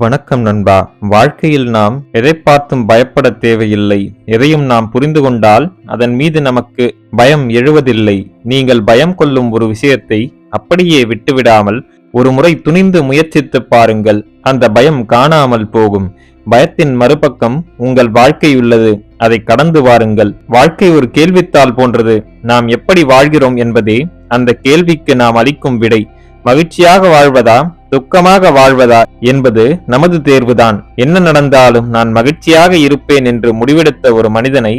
வணக்கம் நண்பா. வாழ்க்கையில் நாம் எதை பார்த்தும் பயப்பட தேவையில்லை. எதையும் நாம் புரிந்து கொண்டால் அதன் மீது நமக்கு பயம் எழுவதில்லை. நீங்கள் பயம் கொள்ளும் ஒரு விஷயத்தை அப்படியே விட்டுவிடாமல் ஒரு முறை துணிந்து முயற்சித்து பாருங்கள். அந்த பயம் காணாமல் போகும். பயத்தின் மறுபக்கம் உங்கள் வாழ்க்கை உள்ளது. அதை கடந்து வாருங்கள். வாழ்க்கை ஒரு கேள்வித்தாள் போன்றது. நாம் எப்படி வாழ்கிறோம் என்பதே அந்த கேள்விக்கு நாம் அளிக்கும் விடை. மகிழ்ச்சியாக வாழ்வதா துக்கமாக வாழ்வதா என்பது நமது தேர்வுதான். என்ன நடந்தாலும் நான் மகிழ்ச்சியாக இருப்பேன் என்று முடிவெடுத்த ஒரு மனிதனை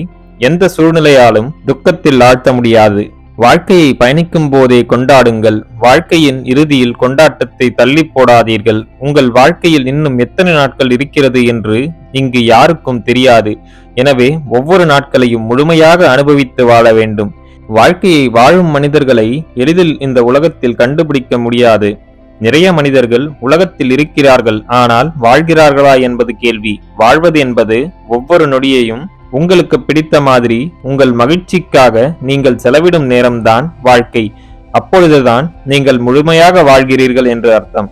எந்த சூழ்நிலையாலும் துக்கத்தில் ஆழ்த்த முடியாது. வாழ்க்கையை பயணிக்கும் போதே கொண்டாடுங்கள். வாழ்க்கையின் இறுதியில் கொண்டாட்டத்தை தள்ளி போடாதீர்கள். உங்கள் வாழ்க்கையில் இன்னும் எத்தனை நாட்கள் இருக்கிறது என்று இங்கு யாருக்கும் தெரியாது. எனவே ஒவ்வொரு நாட்களையும் முழுமையாக அனுபவித்து வாழ வேண்டும். வாழ்க்கையை வாழும் மனிதர்களை எளிதில் இந்த உலகத்தில் கண்டுபிடிக்க முடியாது. நிறைய மனிதர்கள் உலகத்தில் இருக்கிறார்கள் ஆனால் வாழ்கிறார்களா என்பது கேள்வி. வாழ்வது என்பது ஒவ்வொரு நொடியையும் உங்களுக்கு பிடித்த மாதிரி உங்கள் மகிழ்ச்சிக்காக நீங்கள் செலவிடும் நேரம்தான் வாழ்க்கை. அப்பொழுதுதான் நீங்கள் முழுமையாக வாழ்கிறீர்கள் என்று அர்த்தம்.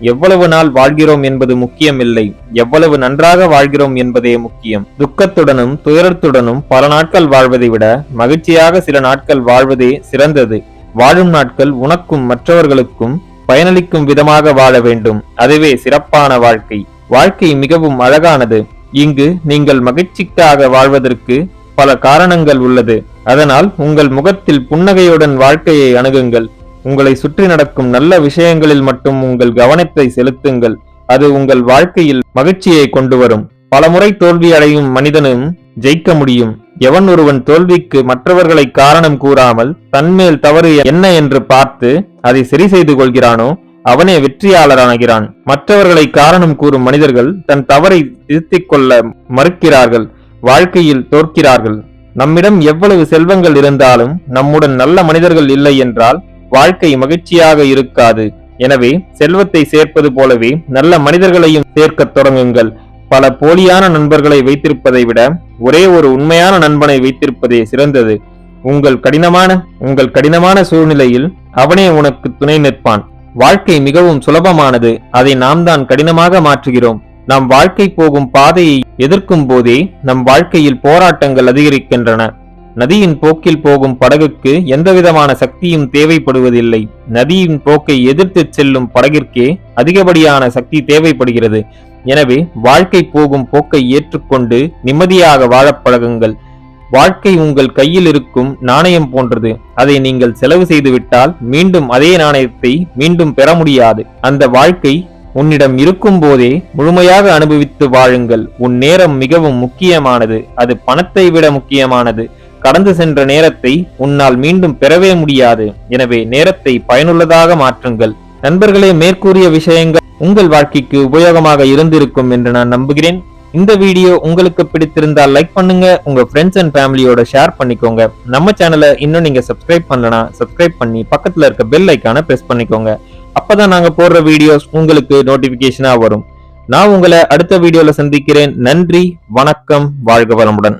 எவ்வளவு நாள் வாழ்கிறோம் என்பது முக்கியமில்லை. எவ்வளவு நன்றாக வாழ்கிறோம் என்பதே முக்கியம். துக்கத்துடனும் துயரத்துடனும் பல நாட்கள் வாழ்வதை விட மகிழ்ச்சியாக சில நாட்கள் வாழ்வதே சிறந்தது. வாழும் நாட்கள் உனக்கும் மற்றவர்களுக்கும் பயனளிக்கும் விதமாக வாழ வேண்டும். அதுவே சிறப்பான வாழ்க்கை. வாழ்க்கை மிகவும் அழகானது. இங்கு நீங்கள் மகிழ்ச்சிக்காக வாழ்வதற்கு பல காரணங்கள் உள்ளது. அதனால் உங்கள் முகத்தில் புன்னகையுடன் வாழ்க்கையை அணுகுங்கள். உங்களை சுற்றி நடக்கும் நல்ல விஷயங்களில் மட்டும் உங்கள் கவனத்தை செலுத்துங்கள். அது உங்கள் வாழ்க்கையில் மகிழ்ச்சியை கொண்டு வரும். பலமுறை தோல்வி அடையும் மனிதனும் ஜெயிக்க முடியும். எவன் ஒருவன் தோல்விக்கு மற்றவர்களை காரணம் கூறாமல் தன்மேல் தவறு என்ன என்று பார்த்து அதை சரி செய்து கொள்கிறானோ அவனே வெற்றியாளராகிறான். மற்றவர்களை காரணம் கூறும் மனிதர்கள் தன் தவறை திருத்திக் கொள்ள மறுக்கிறார்கள் வாழ்க்கையில் தோற்கிறார்கள். நம்மிடம் எவ்வளவு செல்வங்கள் இருந்தாலும் நம்முடன் நல்ல மனிதர்கள் இல்லை என்றால் வாழ்க்கை மகிழ்ச்சியாக இருக்காது. எனவே செல்வத்தை சேர்ப்பது போலவே நல்ல மனிதர்களையும் சேர்க்கத் தொடங்குங்கள். பல போலியான நண்பர்களை வைத்திருப்பதை விட ஒரே ஒரு உண்மையான நண்பனை வைத்திருப்பதே சிறந்தது. உங்கள் கடினமான உங்கள் கடினமான சூழ்நிலையில் அவனே உனக்கு துணை நிற்பான். வாழ்க்கை மிகவும் சுலபமானது. அதை நாம் தான் கடினமாக மாற்றுகிறோம். நாம் வாழ்க்கை போகும் பாதையை எதிர்க்கும் போதே நம் வாழ்க்கையில் போராட்டங்கள் அதிகரிக்கின்றன. நதியின் போக்கில் போகும் படகுக்கு எந்தவிதமான சக்தியும் தேவைப்படுவதில்லை. நதியின் போக்கை எதிர்த்து செல்லும் படகிற்கே அதிகப்படியான சக்தி தேவைப்படுகிறது. எனவே வாழ்க்கை போகும் போக்கை ஏற்றுக்கொண்டு நிம்மதியாக வாழப் பழகுங்கள். வாழ்க்கை உங்கள் கையில் இருக்கும் நாணயம் போன்றது. அதை நீங்கள் செலவு செய்துவிட்டால் மீண்டும் அதே நாணயத்தை மீண்டும் பெற முடியாது. அந்த வாழ்க்கை உன்னிடம் இருக்கும் போதே முழுமையாக அனுபவித்து வாழுங்கள். உன் நேரம் மிகவும் முக்கியமானது. அது பணத்தை விட முக்கியமானது. கடந்து சென்ற நேரத்தை உன்னால் மீண்டும் பெறவே முடியாது. எனவே நேரத்தை பயனுள்ளதாக மாற்றுங்கள். நண்பர்களே மேற்கூறிய விஷயங்கள் உங்கள் வாழ்க்கைக்கு உபயோகமாக இருந்திருக்கும் என்று நான் நம்புகிறேன். இந்த வீடியோ உங்களுக்கு பிடித்திருந்தால் லைக் பண்ணுங்க. உங்க ஃப்ரெண்ட்ஸ் அண்ட் ஃபேமிலியோட ஷேர் பண்ணிக்கோங்க. நம்ம சேனலை இன்னும் நீங்க சப்ஸ்கிரைப் பண்ணலனா சப்ஸ்கிரைப் பண்ணி பக்கத்துல இருக்க பெல் ஐக்கான பிரஸ் பண்ணிக்கோங்க. அப்பதான் நாங்க போடுற வீடியோஸ் உங்களுக்கு நோட்டிபிகேஷனா வரும். நான் உங்களை அடுத்த வீடியோல சந்திக்கிறேன். நன்றி வணக்கம் வாழ்க வளமுடன்.